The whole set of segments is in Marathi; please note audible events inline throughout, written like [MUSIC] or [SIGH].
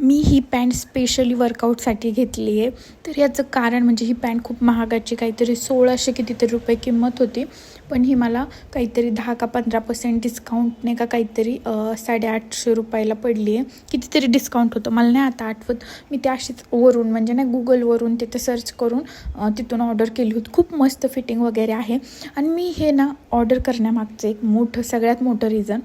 मी ही पॅन्ट स्पेशली वर्कआउटसाठी घेतली आहे. तर याचं कारण म्हणजे ही पॅन्ट खूप महागाची काहीतरी सोळाशे कितीतरी रुपये किंमत होती. पण ही मला काहीतरी दहा का पंधरा पर्सेंट डिस्काउंटने का काहीतरी साडेआठशे रुपयाला पडली आहे. कितीतरी डिस्काउंट होतं मला नाही आता आठवत. मी ते अशीच वरून म्हणजे नाही गुगलवरून तिथे सर्च करून तिथून ऑर्डर केली होती. खूप मस्त फिटिंग वगैरे आहे. आणि मी हे ना ऑर्डर करण्यामागचं एक मोठं सगळ्यात मोठं रिझन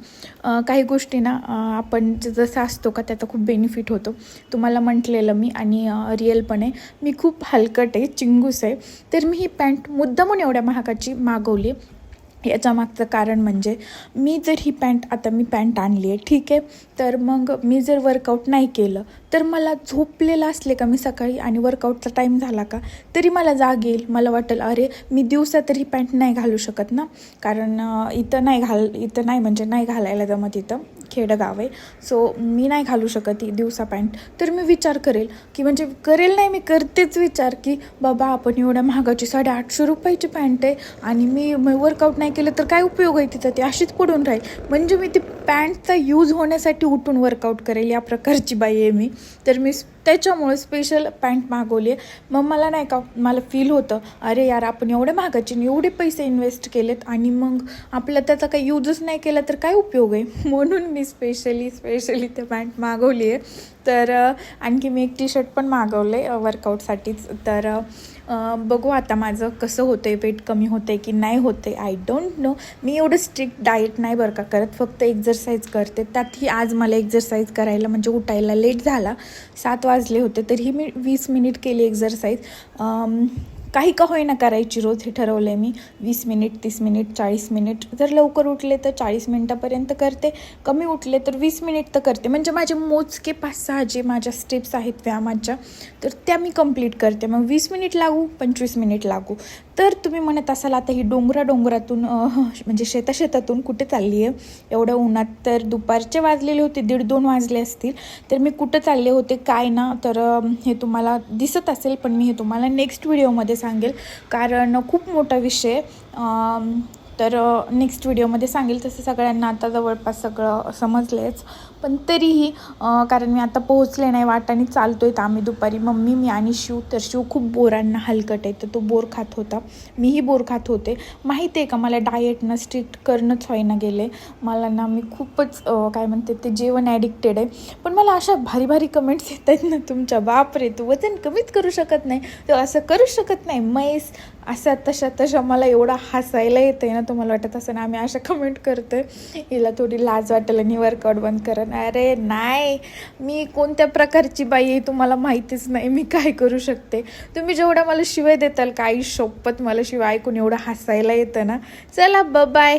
काही गोष्टी ना आपण ज- जसं असतो का त्याचा खूप बेनिफिट होतो. तुम्हाला म्हटलेलं मी आणि रिअल पण आहे मी खूप हलकट आहे चिंगूस आहे. तर मी ही पॅन्ट मुद्दामून एवढ्या महागाची मागवली याच्या मागचं कारण म्हणजे मी जर ही पॅन्ट आता मी पॅन्ट आणली आहे ठीक आहे. तर मग मी जर वर्कआउट नाही केलं तर मला झोपलेलं असले का मी सकाळी आणि वर्कआउटचा टाईम झाला का? तरी मला जाग येईल. मला वाटेल अरे मी दिवसा तर ही पॅन्ट नाही घालू शकत ना. कारण इथं नाही घाल इथं नाही म्हणजे नाही घालायला जमत इथं. खेडगाव आहे. सो मी नाही घालू शकत ही दिवसा पॅन्ट. तर मी विचार करेल की म्हणजे करेल नाही मी करतेच विचार की बाबा आपण एवढ्या महागाची साडेआठशे रुपयाची पॅन्ट आहे आणि मी वर्कआउट नाही केलं तर काय उपयोग आहे तिथं ती अशीच पडून राहील. म्हणजे मी ती पॅन्टचा यूज होण्यासाठी उठून वर्कआउट करेल या प्रकारची बाई आहे मी. तर मी त्याच्यामुळे स्पेशल पॅन्ट मागवली आहे. मग मला नाही का मला फील होतं अरे यार आपण एवढे महागाचे एवढे पैसे इन्व्हेस्ट केलेत आणि मग आपलं त्याचा काही यूजच नाही केला तर काय उपयोग आहे? [LAUGHS] म्हणून मी स्पेशली स्पेशली ते पॅन्ट मागवली आहे. तर आणखी मी एक टी शर्ट पण मागवलं आहे वर्कआउटसाठीच तर बघू आता माझं कसं होतं आहे वेट कमी होतं आहे की नाही होते आहे आय डोंट नो मी एवढं स्ट्रिक्ट डाएट नाही बरं का करत. फक्त एक्झरसाईज करते. त्यातही आज मला एक्झरसाईज करायला म्हणजे उठायला लेट झाला. सात वाजले होते तरीही मी वीस मिनिट केली एक्झरसाईज काही का होईना करायची रोज हे ठरवलं आहे मी. वीस मिनिट तीस मिनिट चाळीस मिनिट. जर लवकर उठले तर चाळीस मिनटापर्यंत करते. कमी उठले तर वीस मिनिट तर करते. म्हणजे माझे मोजके पाच सहा जे माझ्या स्टेप्स आहेत व्यायामाच्या तर त्या मी कंप्लीट करते. मग वीस मिनिट लागू पंचवीस मिनिट लागू. तर तुम्ही म्हणत असाल आता ही डोंगरा डोंगरातून म्हणजे शेता शेतातून कुठे चालली आहे? एवढ्या उन्हात तर दुपारचे वाजलेले होते दीड दोन वाजले असतील. तर मी कुठं चालले होते काय ना? तर हे तुम्हाला दिसत असेल पण मी हे तुम्हाला नेक्स्ट व्हिडिओमध्ये सांगेल. कारण खूप मोठा विषय तर नेक्स्ट व्हिडिओमध्ये सांगेल तसं सगळ्यांना आता जवळपास सगळं समजलेच. पण तरीही कारण मी आता पोहोचले नाही वाटाने चालतोय तर आम्ही दुपारी. मम्मी मी आणि शिव. तर शिव खूप बोरांना हलकट आहे तर तो बोर खात होता. मीही बोर खात होते. माहिती आहे का मला डाएटनं स्ट्रिक्ट करणंच होईना गेले. मला ना मी खूपच काय म्हणते ते जेवण ॲडिक्टेड आहे. पण मला अशा भारी भारी कमेंट्स येत आहेत ना तुमच्या. बापरे तू वजन कमीच करू शकत नाही. तू असं करू शकत नाही. मैस अशा तशा तशा मला एवढा हसायला येतं ना तुम्हाला वाटत असं ना आम्ही अशा कमेंट करतोय. हिला थोडी लाज वाटेल आणि वर्कआउट बंद करन अरे नाही. मी कोणत्या प्रकारची बाई आहे तुम्हाला माहितीच नाही. मी काय करू शकते? तुम्ही जेवढा मला शिवाय देताल काही शोपत मला शिवाय ऐकून एवढं हसायला येतं ना. चला ब बाय